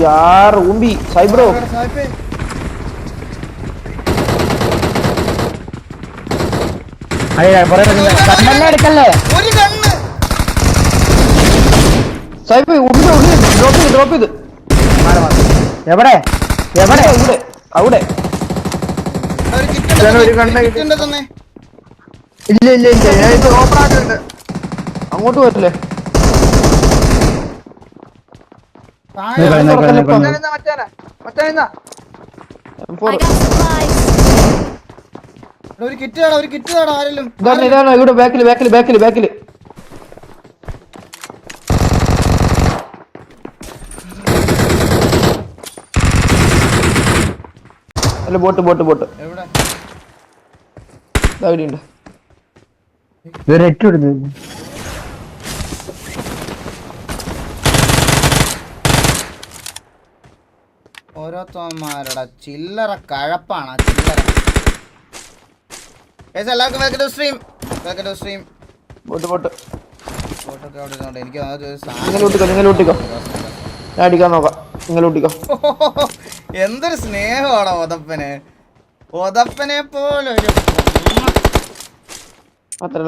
Yar, Umbi, sai bro. എവിടെ എവിടെ ഇവിടെ അവിടെ ഇല്ല ഇല്ല ഇല്ല ഞാൻ ഇപ്പൊ ഓപ്പൺ ആയിട്ടുണ്ട് അങ്ങോട്ട് പറ്റില്ലേ ഒരു കിറ്റ് ഒരു കിറ്റ് ആരെങ്കിലും. ഇതാണ് ഇവിടെ ബാക്കിൽ ബാക്കിൽ ബാക്കിൽ ബാക്കിൽ അല്ല ബോട്ട് ബോട്ട് ബോട്ട്. എവിടെ? അവിടെ ഉണ്ട് ഇതൊരു എട്ട് എടുത്ത് ഓരോരുത്തന്മാരുടെ ചില്ലറ കഴപ്പാണ് ആ ചില്ലറ. എല്ലാവർക്കും welcome to stream welcome to stream boat boat ബോട്ടൊക്കെ അവിടെ ഇരുന്നോണ്ട് എനിക്ക് നിങ്ങൾ ഞാൻ അടിക്കാൻ നോക്കാം. നിങ്ങൾ ഒട്ടിക്കോ. എന്തൊരു സ്നേഹമാണ് ഒതപ്പന് ഒതപ്പനെ പോലെ ഒരു അത്ര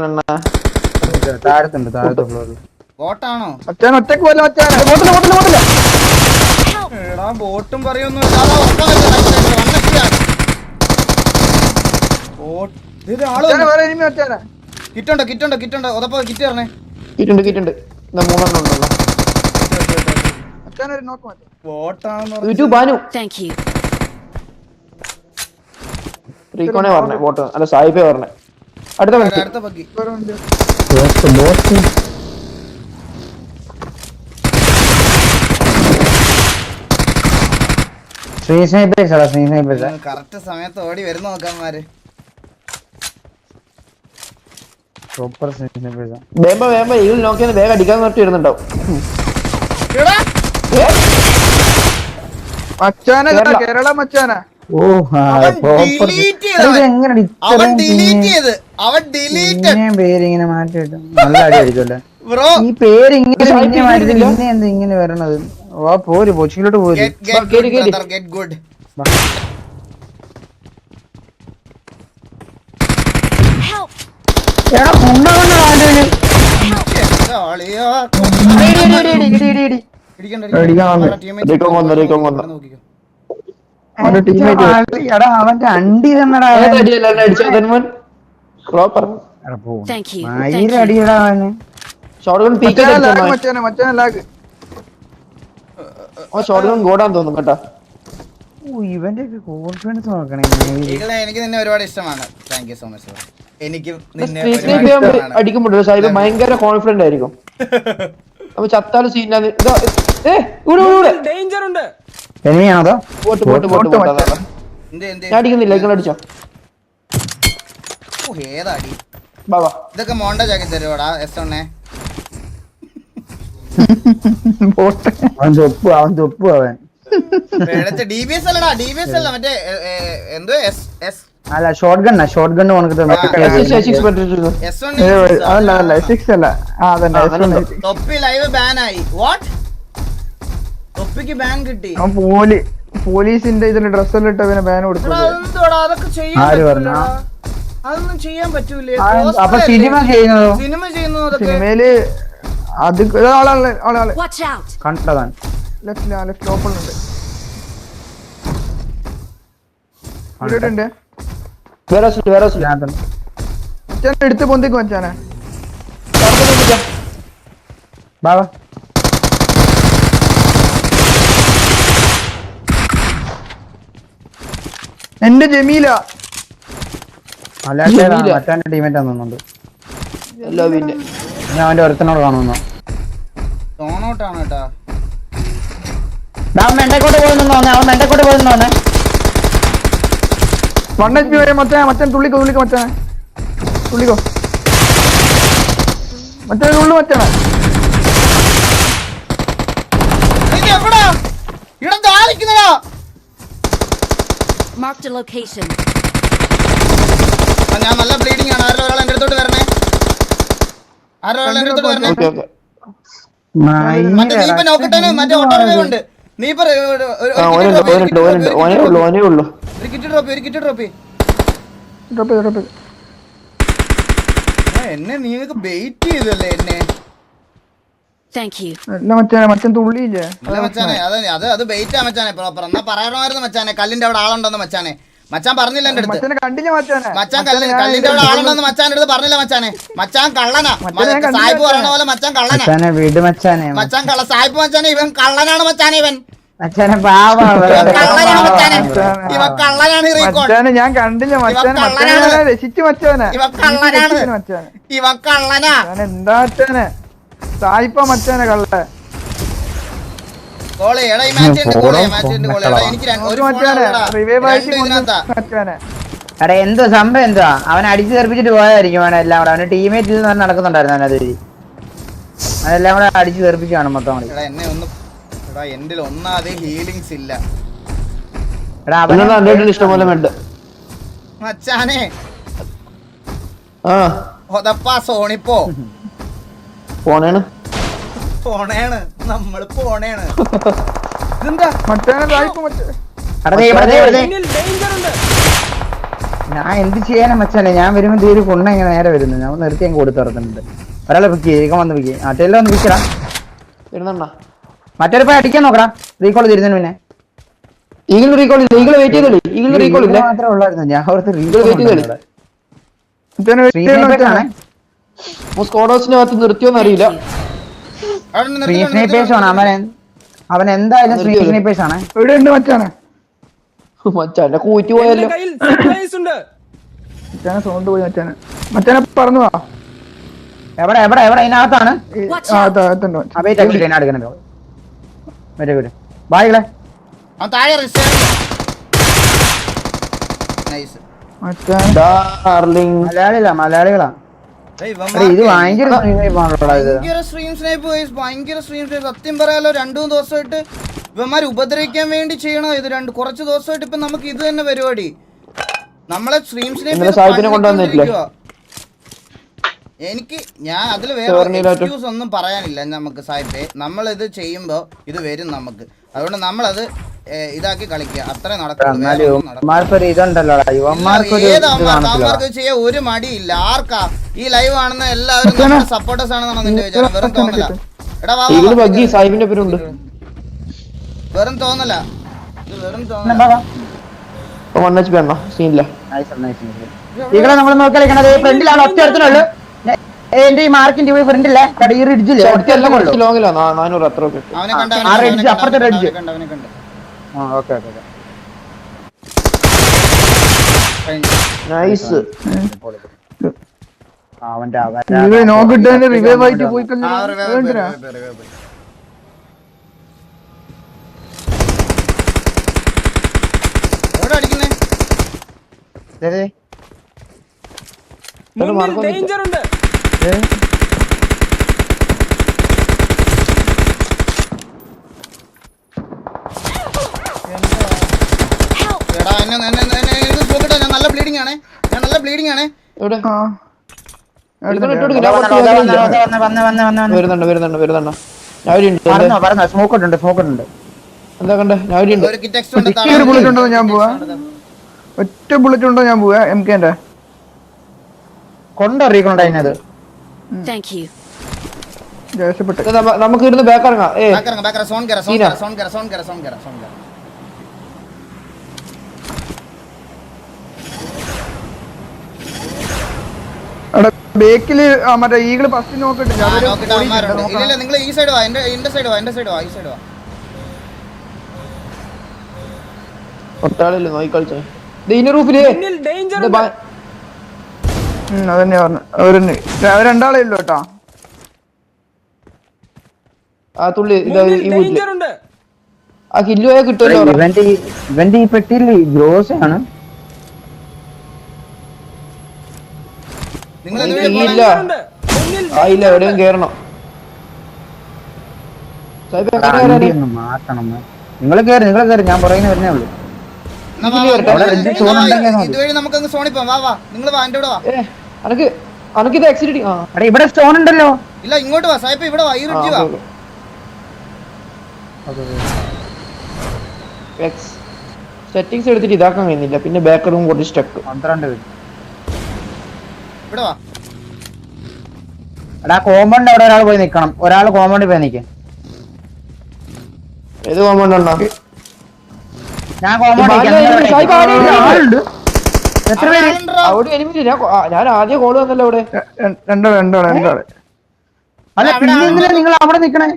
താഴത്തുണ്ട് താഴത്തെ ഫ്ലോറിൽ ബോട്ടാണോ? ഒറ്റ ഒറ്റയ്ക്ക് പോലെ മച്ചാനെ ബോട്ടില്ല ബോട്ടില്ല ബോട്ടില്ല എടാ ബോട്ടും പറയൊന്നും കിറ്റുണ്ടോ കിറ്റുണ്ടോ കിറ്റുണ്ടോ? ഒതപ്പ കിറ്റ് തരണേ. കിറ്റുണ്ട് കിറ്റുണ്ട്. അടുത്ത മൂന്നെണ്ണം ഉണ്ടല്ലോ. മച്ചാനെ ഒരു നോക്ക് മച്ചാൻ ബോട്ടാണെന്ന് യൂട്യൂബ് ബാനു Thank you. റീകോണെ പറഞ്ഞേ ബോട്ട് അല്ല സായിപ്പേ പറഞ്ഞേ അടുത്ത പറഞ്ഞു മനസ്സിൽ അടുത്ത പക്കി വേറെ ഉണ്ട് ബോട്ട് ശ്രീ സ്നൈപ്പേഴ്സ് അടാ ശ്രീ സ്നൈപ്പേഴ്സ് കറക്റ്റ് സമയത്ത് ഓടി വരുന്ന നോക്കാന്മാര്. സൂപ്പർ വേമ്പ വേമ്പ ഇതിൽ നോക്കിയാൽ വേഗം അടിക്കാൻ നിർത്തി വരുന്നുണ്ടാവും? കേരള. മച്ചാന. ഓ അവൻ ഡിലീറ്റ് ചെയ്ത്. അവൻ ഡിലീറ്റ് പേര് ഇങ്ങനെ മാറ്റി നല്ല അടി അടിച്ചല്ലേ ബ്രോ. ഈ പേര് ഇങ്ങനെ മാറ്റി ഇങ്ങനെ വരണത്? ഓ പോര് കൊച്ചിയിലോട്ട് പോര്. കേറി, കേറി. Get good! എടാ ആളുകൾ. അവന്റെ എടാ അവന്റെ അണ്ടി തന്നടാ. അടിയടാ അവന്. ഷോർട്ട് ഗൺ പീക്ക് മച്ചാനെ ലാഗ് മച്ചാനെ മച്ചാനെ ലാഗ് ഓ ഷോർട്ട് ഗൺ ഗോഡാൻ തോന്നും കേട്ടാ. ഇവന്റെ കോൺഫിഡൻസ് നോക്കണേ. എനിക്ക് നിന്നെ ഒരുപാട് ഇഷ്ടമാണ്. താങ്ക് യു സോ മച്ച് എനിക്ക് സാഹിബ് ഭയങ്കര കോൺഫിഡന്റ് ആയിരിക്കും. അപ്പൊ ചത്താലും അതാ, അതാ. എന്ത് എന്ത് ഞാൻ അടിക്കുന്നില്ല നിങ്ങൾ അടിച്ചോ? ഏതാടി? ഇതൊക്കെ മോണ്ട ആക്കി തരുവാടാ എസ് പോട്ടെ അവൻ തൊപ്പു അവൻ അല്ലടാ ഡി അല്ല മറ്റേ എ, എ, എന്തോ എസ് എസ് അല്ല ഷോർട്ട് ഗണ്ണ ഷോർട്ട് ഗണ്ണ് ഏ, അതല്ല അതല്ല സിക്സ് അല്ല. ആ അതന്നെ ആ, S1 അതന്നെ. six. തൊപ്പി ലൈവ് ബാൻ ആയി. വാട്ട് തൊപ്പിക്ക് ബാൻ കിട്ടി. അവൻ പോലി പോലീസിന്റെ ഇതിന്റെ ഡ്രസ്സെല്ലാം ഇട്ട് പിന്നെ ബാൻ കൊടുക്കും അതൊക്കെ ചെയ്യാൻ? അതൊന്നും ചെയ്യാൻ പറ്റൂലേ. സിനിമ ചെയ്യുന്നതോ? സിനിമ ചെയ്യുന്നു സിനിമയിൽ അത് ലെഫ്റ്റിൽ ലെഫ്റ്റ് ഓപ്പണിലുണ്ട് വേറെ വേറെ എടുത്ത് പൊന്തിക്കും മച്ചാനെ ബാബാ എന്റെ ജമീല. അല്ലാണ്ട്. മറ്റാന്റെ ടീമേറ്റ് തോന്നുന്നുണ്ട്. എല്ലാ പിന്നെ ഞാൻ അവന്റെ ഒരുത്തനോട് കാണുന്നു. ടോണൗട്ടാണ് കേട്ടാ. അവൻ മെണ്ടക്കോട്ട് പോയി നിന്നോ അവൻ മെണ്ടക്കോട്ട് നിന്നോന്നെ വൺ എച്ച് പി വരെ മച്ചാനെ മച്ചാൻ തുള്ളിക്കോ തുള്ളിക്കോ മച്ചാനെ തുള്ളിക്കോ. മച്ചാനെ ഉള്ളു a ഞാൻ നല്ല ബ്ലീഡിംഗ് ആണ്. ആരോ ഒരാൾ എന്റെ അടുത്തോട്ട് വരണേ ആരോ ഒരാൾ എന്റെ അടുത്തോട്ട് വരണേ ഓക്കെ ഓക്കെ മറ്റേ നീ ഓട്ടോ ഉണ്ട് നീ പറ ഒരു- കിറ്റ് ഡ്രോപ്പ് ഒരു കിറ്റ് ഡ്രോപ്പ് ഡ്രോപ്പ് ഡ്രോപ്പ് എന്നെ നീക്ക് ബെയിറ്റ് ചെയ്തല്ലേ എന്നെ. മച്ചാനെ അത് അത് ബെയിറ്റാ മച്ചാനെ. പ്രോപ്പർ എന്നാ പറയണമായിരുന്നു മച്ചാനെ. കല്ലിന്റെ അവിടെ ആളുണ്ടെന്ന് മച്ചാനെ. മച്ചാൻ പറഞ്ഞില്ല എന്റെ അടുത്ത്. മച്ചാൻ കല്ല് കല്ലിന്റെ അവിടെ ആളുണ്ടെന്ന് മച്ചാന്റെ അടുത്ത് പറഞ്ഞില്ല മച്ചാനെ. മച്ചാൻ കള്ളനാ. സായിപ്പ് പറഞ്ഞ. പോലെ മച്ചാൻ കള്ളനാ. മച്ചാനെ വീട് മച്ചാനെ. മച്ചാൻ കള്ള സായിപ്പ് മച്ചാനെ ഇവൻ കള്ളനാണ് മച്ചാനെ ഇവൻ. ഞാൻ കണ്ടില്ല മച്ചാനെ. മച്ചാനെ കള്ളനാണ്. രക്ഷിച്ചു കള്ളനാ. എന്താ മച്ചാനെ? സായിപ്പ മച്ചാനെ കള്ള കോളേ എടാ ഈ മാച്ചിന്റെ കോളേ മാച്ചിന്റെ കോളേ. എടാ എനിക്ക് ഒരു ഫോൺ റിവൈവ് ആയിട്ട് രണ്ട് എടാ എന്തോ സംഭവം എന്തുവാ? അവൻ അടിച്ചു തെറിപ്പിച്ചിട്ട് പോയതായിരിക്കും അവനെ എല്ലാം കൂടെ. അവന് ടീമേറ്റ് പറഞ്ഞ് നടക്കുന്നുണ്ടായിരുന്നു അവനത് അതെല്ലാം കൂടെ അടിച്ചു തെറിപ്പിച്ചു കാണും മൊത്തം കൂടി എടാ എന്നെ ഒന്ന് എടാ ഹീലിങ്സ് ഇല്ല. എടാ അവൻ ഇഷ്ടംപോലെ മെഡ് മച്ചാനെ. ആ. ഒതപ്പാ സോണിപ്പോ. പോണേണ് പോണേണ് നമ്മൾ പോണേണ്. ഇതെന്താ. ഞാൻ എന്ത് ചെയ്യാനാ മച്ചാനെ? ഞാൻ വരുമ്പോ തീരെ കുണ്ണ ഇങ്ങനെ നേരെ വരുന്നു. ഞാൻ നിർത്തി അങ്ങ് കൊടുത്തു തുറക്കുന്നുണ്ട്. ഒരാളെ പിക്ക് ചെയ്യിക്കാൻ വന്ന് പിക്ക് മറ്റേല്ലാം ഒന്ന് പിക്കടാ വരുന്നുണ്ടാ മറ്റൊരു പോയി അടിക്കാൻ നോക്കടാ. റീകോൾ തിരുന്നതിന് പിന്നെ ഈഗിൾ റീകോൾ ഇല്ല. ഈഗിൾ വെയിറ്റ് ചെയ്തോളി. ഈഗിൾ റീകോൾ ഇല്ല. മാത്രമേ ഉള്ളായിരുന്നു. ഞാൻ അവിടുത്തെ റീകോൾ വെയിറ്റ് ചെയ്തോളി. സ്കോഡോസിന്റെ ഭാഗത്ത് നിർത്തിയോന്ന് നിന്ന് സ്നൈപ്പേഴ്സ് ആണ് അവൻ അവൻ എന്തായാലും ഫ്രീ സ്നൈപ്പേഴ്സ് ആണ് എവിടെ ഉണ്ട് മച്ചാനെ. മച്ചാന്റെ കൂറ്റി പോയല്ലോ. മച്ചാനെ സൗണ്ട് പോയി മച്ചാനെ. മച്ചാനെ പറഞ്ഞു വാ. എവിടെ എവിടെ എവിടെ? അതിനകത്താണ് വരെ വരും. ബായികളെ അവൻ താഴെ നൈസ് മച്ചാനെ. ഡാർലിംഗ്. മലയാളികളാ. ഇത് ഭയങ്കര സ്ട്രീം സ്നൈപ്പ് ഗൈസ് ഭയങ്കര സ്ട്രീം സ്നൈപ്പ് സത്യം പറയാലോ രണ്ടു മൂന്ന് ദിവസമായിട്ട് ഇവന്മാർ ഉപദ്രവിക്കാൻ വേണ്ടി ചെയ്യണോ ഇത് രണ്ട്? കുറച്ച് ദിവസമായിട്ട് ഇപ്പൊ നമുക്ക് ഇത് തന്നെ പരിപാടി. നമ്മളെ സ്ട്രീം? എനിക്ക് ഞാൻ അതിൽ വേറെ. എക്സ്ക്യൂസ് ഒന്നും പറയാനില്ല നമുക്ക് സാഹിബേ നമ്മൾ ഇത് ചെയ്യുമ്പോ ഇത് വരും നമുക്ക്. അതുകൊണ്ട് നമ്മളത് ഇതാക്കി കളിക്കുക. അത്ര നടക്കും ഏത് അവന്മാർക്ക് ചെയ്യാൻ ഒരു മടിയില്ല. ആർക്കാ? ഈ ലൈവ് കാണുന്ന എല്ലാവരും സപ്പോർട്ടേഴ്സ് ആണെന്നാണ് നിന്റെ വിചാരം. വെറും തോന്നല. എടാ വാ, വാ, ബഗ്ഗി സാഹിബിന്റെ പേരുണ്ട് വെറും തോന്നല. ഇത് വെറും തോന്നല. സീനില്ല. ഇവിടെ നമ്മൾ നോക്കി കളിക്കണത്. ഫ്രണ്ടിലാണ്? ഒറ്റ അടുത്തുള്ളൂ എന്റെ ഈ മാർക്കിന്റെ ഫ്രണ്ടില്ലേ ഈ റിഡ്ജില്ലേ ഒറ്റ എല്ലാം കൊള്ളു. കുറച്ച് ലോങ്ങിലാ നാനൂറ് അത്ര ഒക്കെ അവനെ കണ്ട ആ റിഡ്ജ് അപ്പുറത്തെ റിഡ്ജ് red. കണ്ട, അവനെ കണ്ട. ഓക്കെ ഓക്കെ കഴിഞ്ഞു. നൈസ് അവന്റെ റിവൈവ് നോക്കിട്ട് റിവൈവ് ആയിട്ട് പോയി ആ, കഴിഞ്ഞാ വേ- വേ- Help! എടാ എന്നെ എന്നെ എന്നെ എന്നെ എനിക്ക് നോക്കട്ടെ ഞാൻ നല്ല ബ്ലീഡിംഗ് ആണേ. ഞാൻ നല്ല ബ്ലീഡിംഗ് ആണേ. എവിടെ? ആ. ഇതൊന്ന് ഇട്ട് കൊടുക്ക്, ഞാൻ കുറച്ച് വേഗം വരുന്നുണ്ട് വരുന്നുണ്ട് വരുന്നുണ്ട്. ഞാൻ ഇവിടെ ഉണ്ട് പറഞ്ഞോ പറഞ്ഞോ സ്മോക്ക് ഉണ്ട് സ്മോക്ക് ഉണ്ട് എന്താ കണ്ടേ ഞാൻ ഇവിടെ ഉണ്ട് ഒരു കിറ്റ് എക്സ്ട്രാ ഉണ്ട് ഒരു ബുള്ളറ്റ് ഉണ്ടോ ഞാൻ പോവാ ഒറ്റ ബുള്ളറ്റ് ഉണ്ടോ ഞാൻ പോവാ? എം കെന്റെ കൊണ്ടറിയിക്കണോ ഇത് നമ്മ- നമുക്ക് ഇരുന്ന് ബാക്ക് ഇറങ്ങാം ഏ ബാക്കറങ്ങ ബാക്കറ സോൺ കര സോൺ. കര സോൺ കര സോൺ കര സോൺ കര സോൺ കര അവിടെ ബേക്കിൽ മറ്റേ ഈകൾ ഫസ്റ്റ് നോക്കട്ടെ ഇല്ല, നിങ്ങൾ ഈ സൈഡ് വാ എന്റെ എന്റെ സൈഡ് വാ എന്റെ സൈഡ് വാ ഈ സൈഡ് വാ. ഒട്ടാളില്ല നോക്കി കളിച്ചേ ഇത് ഇനി റൂഫിൽ ഡേഞ്ചർ അതന്നെ പറഞ്ഞു. അവർ രണ്ടാളേ ഉള്ളു കേട്ടോ. ആ തുള്ളി ഈ വീട്ടിൽ ആ കില്ലു പോയാൽ കിട്ടുമല്ലോ ഇവന്റെ ഇവന്റെ ഈ പെട്ടിയിൽ ഗ്രോസ് ആണ് ഇല്ല. ആ ഇല്ല എവിടെയും കേറണം. മാറ്റണം. നിങ്ങൾ കേറി നിങ്ങൾ കേറി. ഞാൻ പറയുന്ന വരുന്നേ ഉള്ളൂ. ഇതുവഴി നമുക്ക് സോണിപ്പം വാ വാ. നിങ്ങൾ വാ എന്റെ കൂടെ വാ. അനക്ക് അനക്കിത് എക്സിറ്റ് ആ. എടാ ഇവിടെ സ്റ്റോൺ ഉണ്ടല്ലോ. ഇല്ല ഇങ്ങോട്ട് വാ സായിപ്പ് ഇവിടെ വാ ഈ റിഡ്ജ് വാ. എക്സ് സെറ്റിങ്സ് എടുത്തിട്ട് ഇതാക്കാൻ കഴിയുന്നില്ല. പിന്നെ ബാക്ക് റൂം കുറച്ച് സ്റ്റക്ക് പന്ത്രണ്ട്. പേര് ഇവിടെ വാ. എടാ കോമ്പൗണ്ട് അവിടെ ഒരാൾ പോയി നിൽക്കണം ഒരാൾ കോമ്പൗണ്ടിൽ പോയി നിൽക്കാം ഏത് കോമ്പൗണ്ട് ഉണ്ടോ? ഞാൻ കോമ്പൗണ്ട് എത്ര പേര്. അവിടെ എനിമില്ല ഞാൻ ആദ്യം കോൾ വന്നല്ലോ അവിടെ. ര- ര- രണ്ടാൾ രണ്ടാൾ രണ്ടാൾ അല്ല പിന്നെ. എന്തിനാ നിങ്ങൾ അവിടെ നിക്കണേ?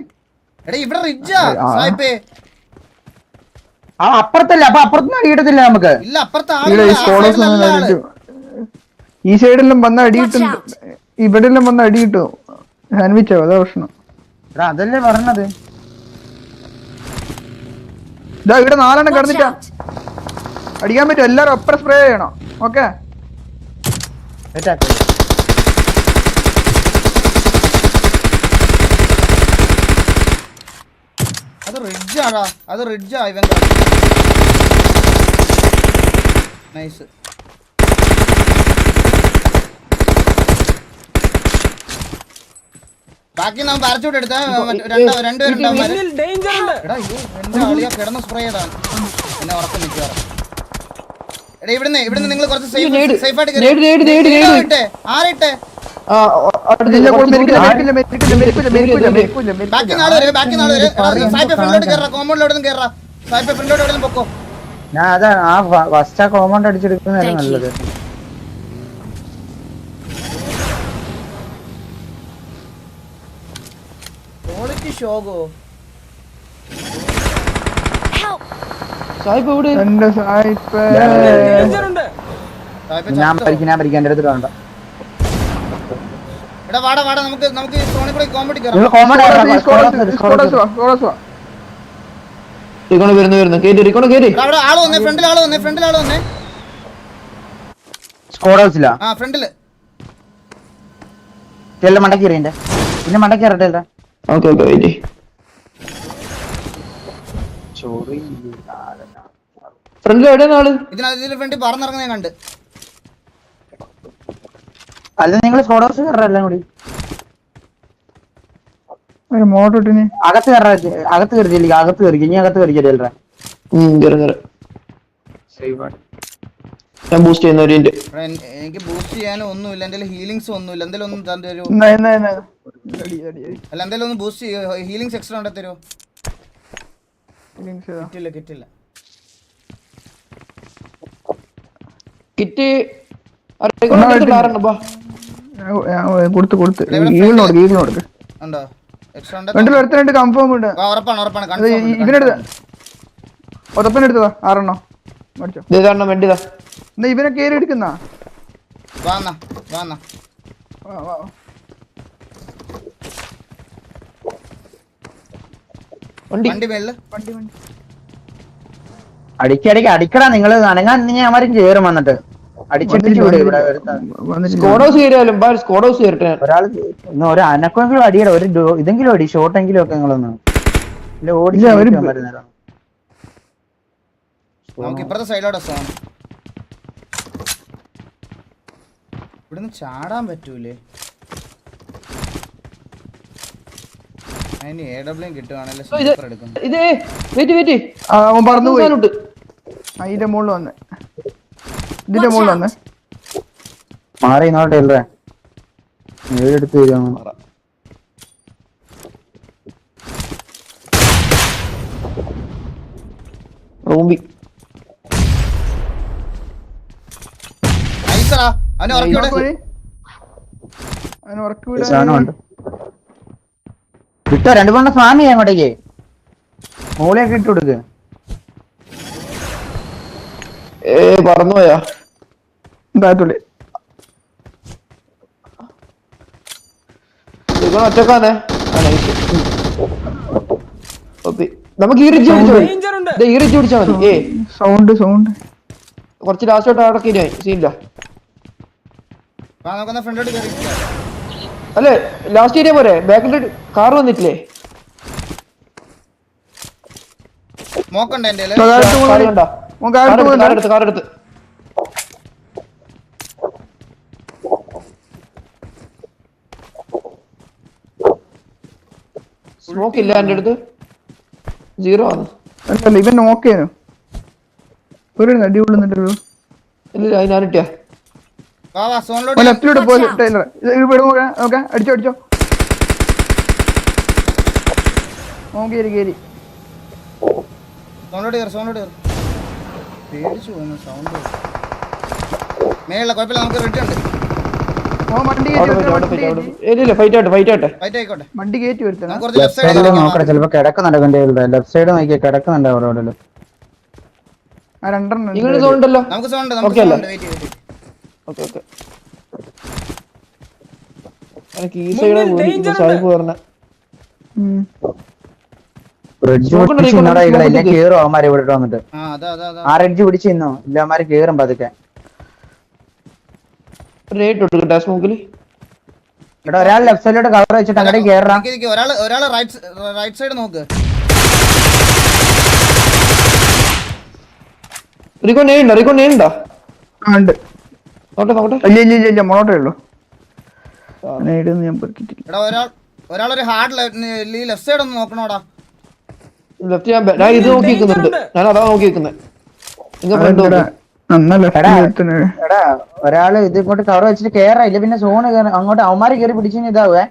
ഇവിടെ റിഡ്ജാ. സായിപ്പേ. ആ അപ്പുറത്തല്ല. അപ്പൊ അടി നമുക്ക്. ഇല്ല അപ്പുറത്തെ ഇവിടെ ഈ വന്ന. അടി കിട്ടും. വന്ന അടി കിട്ടും സാൻഡ്വിച്ചോ അതാ പ്രശ്നം. എടാ അതല്ലേ പറഞ്ഞത്? ഇതാ ഇവിടെ നാലെണ്ണം കിടന്നിട്ടാ. അടിക്കാൻ പറ്റും. എല്ലാരും ഒപ്പം സ്പ്രേ ചെയ്യണം. ഓക്കെ. അത് റിഡ്ജ് റിഡ്ജാടാ അത് റിഡ്ജാ ഇവൻ നൈസ് ബാക്കി നാം പാരച്ചൂട്ട് എടുത്ത. രണ്ടോ രണ്ടുപേരുണ്ടാവും കിടന്ന് സ്പ്രേ ചെയ്താണ് എന്നെ ഉറക്കം നിൽക്കുക ഇവിടുന്ന് ഇവിടുന്ന് നിങ്ങൾ കുറച്ച് സേഫ് സേഫ് ആയിട്ട് ആരിട്ടെ ബാക്കി. നാളെ വരെ ബാക്കി നാളെ വരെ. സായിപ്പ് ഫ്രണ്ടിലോട്ട് കയറാം നിന്ന് കയറാം സായിപ്പ് ഫ്രണ്ടിലോട്ട് എവിടെ പൊക്കോ. ഞാൻ അതാ ആ ഫസ്റ്റ് ആ കോമ്പൗണ്ട് you. നല്ലത്. ക്വാളിറ്റി ഷോകോ സായിപ്പ് എവിടെ? എന്റെ സായിപ്പേ. സായിപ്പ് ഞാൻ ചത്തോ? ഞാൻ പരിക്കാൻ എന്റെ അടുത്ത് വേണ്ട എടാ വാടാ വാടാ നമുക്ക് നമുക്ക് കൂടെ കോമഡി റിക്കോണ് വരുന്നു വരുന്നു. കേറ്റി റിക്കോണ് കേറ്റി അവിടെ ആൾ വന്നേ ഫ്രണ്ടിൽ ആൾ വന്നേ ഫ്രണ്ടിൽ ആൾ വന്നേ. സ്കോഡ് ഹൗസിലാ ആ ഫ്രണ്ടിൽ. ചെല്ല മണ്ടക്ക് എറിയണ്ടേ പിന്നെ മണ്ടക്ക് ഇറട്ടെ ഓക്കെ ഓക്കെ വെയിറ്റ് ഫ്രണ്ടിൽ എവിടെയാണ് ആൾ ഇതിനകത്ത് ഇതിന് ഫ്രണ്ടിൽ പറന്നിറങ്ങുന്ന കണ്ട്. അല്ല നിങ്ങൾ സ്കോഡ് ഹൗസ് കയറെല്ലാം കൂടി. ഒരു മോട്ടർ ഇട്ടിന്. അകത്ത് കയറ അകത്ത് കയറിച്ചില്ല അകത്ത് കയറി ഇനി അകത്ത് കയറിക്കല്ലേ ഞാൻ ബൂസ്റ്റ് ചെയ്യുന്ന ഒരു എടാ, എൻ- എനിക്ക് ബൂസ്റ്റ് ചെയ്യാനും ഒന്നുമില്ല എന്റെ ഹീലിങ്സ് ഒന്നുമില്ല. എന്തെങ്കിലും ഒന്ന് തന്നു. അല്ല എന്തെങ്കിലും ഒന്ന് ബൂസ്റ്റ് ചെയ്യോ ഹീലിങ്സ് എക്സ്ട്രാ ഉണ്ടെ തരുമോ കിട്ടില്ല കിട്ടില്ല. കിറ്റ് കൊടുത്ത് കൊടുത്ത്. ഉണ്ടെ? കൺഫേം ഉണ്ട്. ആറെണ്ണോ. മേടിച്ചോ. വെണ്ടിതാ എന്നാ ഇവനെ കേറി എടുക്കുന്ന? വാന്നാ വാന്നാ വണ്ടി. വണ്ടി മേളിൽ. വണ്ടി വണ്ടി. അടിക്കടിക്ക് അടിക്കടാ നിങ്ങൾ അനങ്ങാൻ നീ അവരും ചേരും വന്നിട്ട്. അടിച്ചിട്ടിട്ട് ഇവിടെ ഇവിടെ ഒരുത്തൻ. വന്നിട്ടില്ല. സ്കോഡ് ഹൗസ് കയറിയാലും ബാ സ്കോഡ് ഹൗസ് കയറട്ടെ ഒരാൾ ഇന്ന് ഒരു അനക്കെങ്കിലും അടിയട. ഒരു ഇതെങ്കിലും അടി ഷോട്ടെങ്കിലും ഒക്കെ നിങ്ങളൊന്ന്. നമുക്ക് ഇപ്പുറത്തെ സൈഡിലോടെ സോൺ ഇവിടുന്ന് ചാടാൻ പറ്റൂലേ? അതിന് എ ഡബ്ല്യൂ കിട്ടുവാണല്ലേ എടുക്കും ഇത് വെയിറ്റ് വെയിറ്റ്. അതിന്റെ മുകളിൽ വന്ന്. ഇതിന്റെ മുകളിൽ വന്നേ. മാറി നോട്ടെ ഇല്ലേ ഏഴെടുത്ത് തരുമോ വിടാൻ വിട്ടോ രണ്ടു മൂന്ന് ഫാമി അങ്ങോട്ടേക്ക്. മോളിയൊക്കെ ഇട്ട് കൊടുക്ക്. ഏ പറന്നുപോയാ നൈസ് ഓപ്പി നമുക്ക് ഈ റിച്ച് പിടിച്ചാൽ മതി. ദേ, ഈ റിച്ച് പിടിച്ചാൽ മതി. ഏ. Sound sound. കുറച്ച് സീനില്ല അല്ലേ ലാസ്റ്റ് ഏരിയ പോരെ? ബാക്കിൽ കാർ വന്നിട്ടില്ലേ? മോക്കുണ്ട് സ്മോക്ക് ഇല്ല എന്റെ അടുത്ത്. സീറോ ആണ്. അല്ലല്ല ഇവൻ നോക്കേനു ഒരു അടി കൊള്ളുന്നുണ്ടല്ലോ ഇല്ല അത് ഞാൻ ഇട്ടിയാ. വാ വാ സോണിലോട്ട് ലെഫ്റ്റിലൂടെ പോ ടൈലർ. ഇവിടെ നോക്കാം നോക്കാം അടിച്ചോ അടിച്ചോ. ഓൻ കേറി കേറി സോണിലോട്ട് കയറി സോണിലോട്ട് കയറി. പേടിച്ചു പോകുന്നു സൗണ്ട് മേളില കുഴപ്പമില്ല നമുക്ക് റിട്ടേൺ ഉണ്ട്. ഓൻ വണ്ടി കയറ്റി വരുത്തണം, വണ്ടി വണ്ടി ചിലപ്പോ കിടക്കുന്നുണ്ട് കണ്ടേ ലെഫ്റ്റ് സൈഡ് നോക്കിയാൽ കിടക്കുന്നുണ്ട് അവിടെ അവിടെ ആ രണ്ടെണ്ണം ഉണ്ട്. ഇങ്ങനെ സോണ്ടല്ലോ നമുക്ക് സോണ്ട് നമുക്ക് Okay വെയിറ്റ് ഓക്കേ ഓക്കെ എനിക്ക് ഈ സൈഡ് സാഹിബ് പറഞ്ഞ. നോക്കണ്ട, ഇന്നോടാ എല്ലാം നോക്കണ്ട. കേറും അവന്മാരെ ഇവിടെ വന്നിട്ട്. ആ ആ റെഡ്ജ് പിടിച്ച് കേറും പതുക്കെ. റേറ്റ് എടാ ഒരാൾ ലെഫ്റ്റ് സൈഡിലോട്ട് കവർ വെച്ചിട്ട് അങ്ങോട്ട് കേറാം. റൈറ്റ് റൈറ്റ് സൈഡ് നോക്ക്. റിക്കോ നെയ്യുണ്ടോ റിക്കോ നെയ്യുണ്ടോ ആ, ഉണ്ട്. നോട്ടെ നോട്ടെ ഇല്ല ഇല്ല ഇല്ല ഇല്ല മോട്ടേ ഉള്ളൂ. നേടുന്നു ഞാൻ പെറുക്കിട്ടില്ല എടാ ഒരാൾ ഒരാളൊരു ഹാർഡ് ലെഫ്റ്റ് സൈഡ് ഒന്ന് നോക്കണോടാ. ലെഫ്റ്റ് ഞാൻ ബെ- ഞാൻ ഇത് നോക്കി നിൽക്കുന്നുണ്ട്. ഞാൻ അതാ നോക്കി നിൽക്കുന്നത് നിങ്ങൾ ഫ്രണ്ട് എടാ. ഒരാൾ ഇത് ഇങ്ങോട്ട് കവർ വെച്ചിട്ട് കേറായില്ല ഇല്ല പിന്നെ സോണ് അങ്ങോട്ട് അവന്മാര് കേറി പിടിച്ചു ഇതാവേ.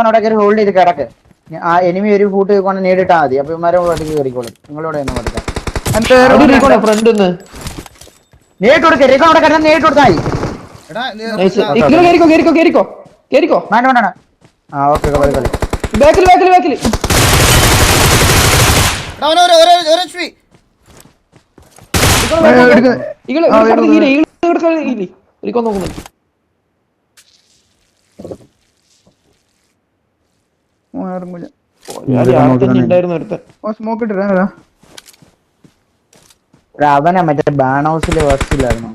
അവിടെ കയറി ഹോൾഡ് ചെയ്ത് കിടക്ക്. ആ എനിമി ഒരു ഫൂട്ട് കൊണ്ട് നേടിട്ടാ മതി. അപ്പൊ ഇമാരെ അടുത്ത് കയറിക്കോളും നിങ്ങളോട് കൊടുക്കാം നേരിട്ട് കൊടുക്ക റീക്കോൺ അവിടെ കിടന്ന് നേരിട്ട് കൊടുത്താൽ കേറിക്കോ കേറിക്കോ കേറിക്കോ കേറിക്കോ. വേണ്ട വേണ്ട. ആ ഓക്കെ കളി കളി. ബാക്കിൽ ബാക്കിൽ ബാക്കിൽ അവനെ മറ്റേ ബാൺ ഹൗസിലെ ബസ്സിലായിരുന്നു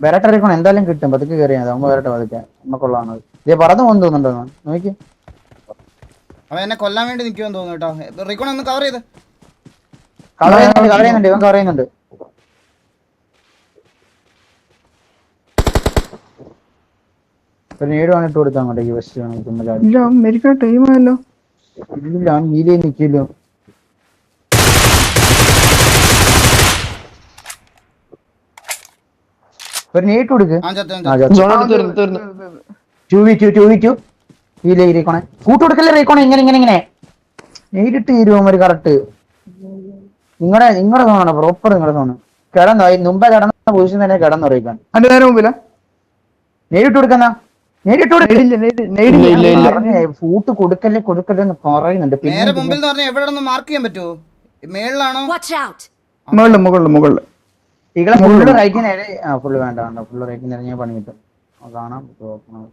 വരട്ടെ റീക്കോൺ എന്തായാലും കിട്ടും. പതുക്കെ കയറിയാൽ മതി അവൻ വരട്ടെ പതുക്കെ. നമുക്കുള്ളതാണ് ഇതേ പറന്ന് പോകുന്നു തോന്നുന്നുണ്ടോ നോക്കി. അവൻ എന്നെ കൊല്ലാൻ വേണ്ടി നിൽക്കുമെന്ന് തോന്നുന്നു കേട്ടോ. റിക്കോൺ ഒന്ന് കവർ ചെയ്ത്. കവർ ചെയ്യുന്നുണ്ട് കവർ ചെയ്യുന്നുണ്ട് ഇവൻ കവർ ചെയ്യുന്നുണ്ട്. ഒരു നേട് വന്നിട്ട് കൊടുത്താൽ അങ്ങോട്ടേക്ക് വെസ്റ്റ് ചുമ്മാ ഇല്ല അവൻ മരിക്കാൻ ടൈം ആയല്ലോ ഇല്ല ഞാൻ ഹീലേ നിൽക്കില്ലോ ഒരു നേട്ട് കൊടുക്ക് ആ ചത്ത ആ, ചത്ത. സോണോട് തീർന്നു തീർന്നു two v two two v two ഹീലേ റീക്കോണെ കൂട്ട് കൊടുക്കല്ലേ റീക്കോണെ? ഇങ്ങനെ ഇങ്ങനെ ഇങ്ങനെ. നേരിട്ട് ഒരു കറക്റ്റ്? നിങ്ങളുടെ നിങ്ങളുടെ സോണാണ് പ്രോപ്പർ നിങ്ങളുടെ സോണ് കിടന്നോ മുമ്പേ കിടന്ന പൊസിഷൻ തന്നെ കിടന്നു റീക്കോൺ എന്റെ നേരെ മുമ്പിലാ? നേരിട്ട് കൊടുക്കുന്ന നേരിട്ട് കൊടുക്ക്. ഫൂട്ട് കൊടുക്കല്ലേ കൊടുക്കല്ലേ എന്ന് പറയുന്നുണ്ട്. നേരെ പിന്നെ മുമ്പിൽ എവിടെ മാർക്ക് ചെയ്യാൻ പറ്റുമോ മേളിലാണോ? മുകളിൽ മുകളിൽ മുകളിൽ. ഇകളെ ഫുള്ള് റൈറ്റിന് ആ ഫുള്ള് വേണ്ട വേണ്ട. ഫുള്ള് റൈറ്റ് നേരെ ഞാൻ പണി കിട്ടും. നോക്കണം.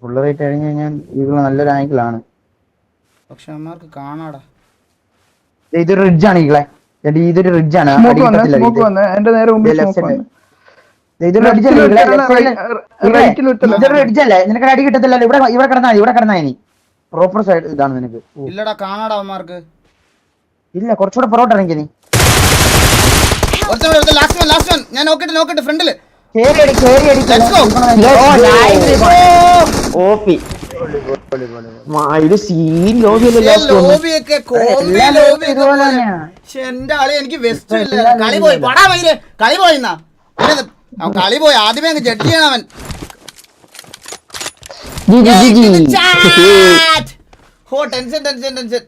ഫുള്ള് റേറ്റ് കഴിഞ്ഞ് കഴിഞ്ഞാൽ ഇകൾ നല്ലൊരു ആംഗിളാണ് പക്ഷെ അമ്മമാർക്ക് കാണാടാ. ഇതൊരു റിഡ്ജ് ആണ് എടി, ഇതൊരു റിഡ്ജ് ആണ്. എന്റെ നേരെ മുമ്പിൽ ഇതൊരു റിഡ്ജ് അല്ലേ? റിഡ്ജല്ലേ നിനക്ക് അടി കിട്ടത്തില്ലല്ലോ. ഇവിടെ ഇവിടെ കിടന്നാ മതി ഇവിടെ കിടന്നാ മതി പ്രോപ്പർ സൈഡ് ഇതാണ് നിനക്ക്. ഇല്ലടാ കാണാടാ അവന്മാർക്ക്. ഇല്ല കുറച്ചുകൂടെ പുറകോട്ട് ഇറങ്ങി നീ. ലാസ്റ്റ് ലാസ്റ്റ് വൺ ഞാൻ നോക്കട്ടെ നോക്കട്ടെ ഫ്രണ്ടിൽ. കേറി അടി കേറി അടി. Let's go. ഓപ്പി. എന്റെ ആളെ എനിക്ക് വെസ്റ്റ് ഇല്ല. കളി പോയി. പടാ മയിൽ. കളി പോയിന്നാ അവനത് അവൻ കളി പോയി. ആദ്യമേ അങ്ങ് ജഡ്ജ് ചെയ്യണം निजी निजी हो टेंशन टेंशन टेंशन